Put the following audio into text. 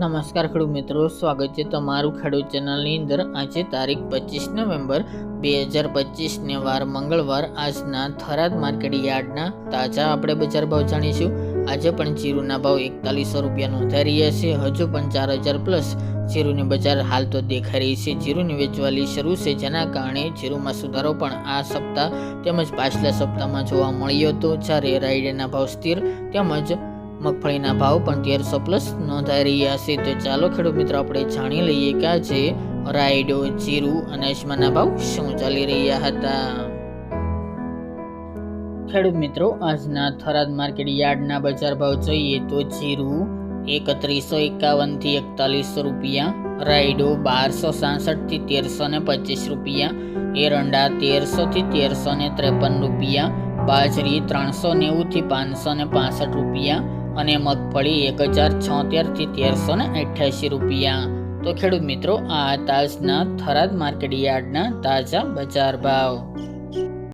નમસ્કાર ખેડૂત મિત્રો, સ્વાગત છે તમારું ખેડૂત ચેનલની અંદર. આજે તારીખ પચીસ નવેમ્બર બે હજાર પચીસને વાર મંગળવાર. આજના થરાદ માર્કેટ યાર્ડના તાજા આપણે બજાર ભાવ જાણીશું. આજે પણ જીરુના ભાવ એકતાલીસો રૂપિયા નોંધાઈ રહ્યા છે. હજુ પણ ચાર હજાર પ્લસ જીરુની બજાર હાલ તો દેખાઈ રહી છે. જીરુની વેચવાલી શરૂ છે, જેના કારણે જીરુમાં સુધારો પણ આ સપ્તાહ તેમજ પાછલા સપ્તાહમાં જોવા મળ્યો હતો. જ્યારે રાયડાના ભાવ સ્થિર તેમજ મગફળીના ભાવ પણ તેરસો પ્લસ નોંધાઈ રહ્યા છે. તો ચાલો ખેડૂત મિત્રો, આપણે જાણી લઈએ કે આજે રાયડો, જીરું અને અજમાના ભાવ શું ચાલી રહ્યા હતા. ખેડૂત મિત્રો, આજના થરાદ માર્કેટ યાર્ડના બજાર ભાવ જોઈએ તો જીરું એકત્રીસો એકાવનથી એકતાલીસો રૂપિયા, રાયડો બારસો સાસઠથી તેરસો ને પચીસ રૂપિયા, એરંડા તેરસોથી તેરસો ને ત્રેપન રૂપિયા, બાજરી ત્રણસો નેવુંથી પાંચસો ને પાસઠ રૂપિયા અને મગફળી એક હજાર છોતેરથી તેરસો ને અઠ્યાસી રૂપિયા. તો ખેડૂત મિત્રો, આ તાજના થરાદ માર્કેટ યાર્ડના તાજા બજાર ભાવ.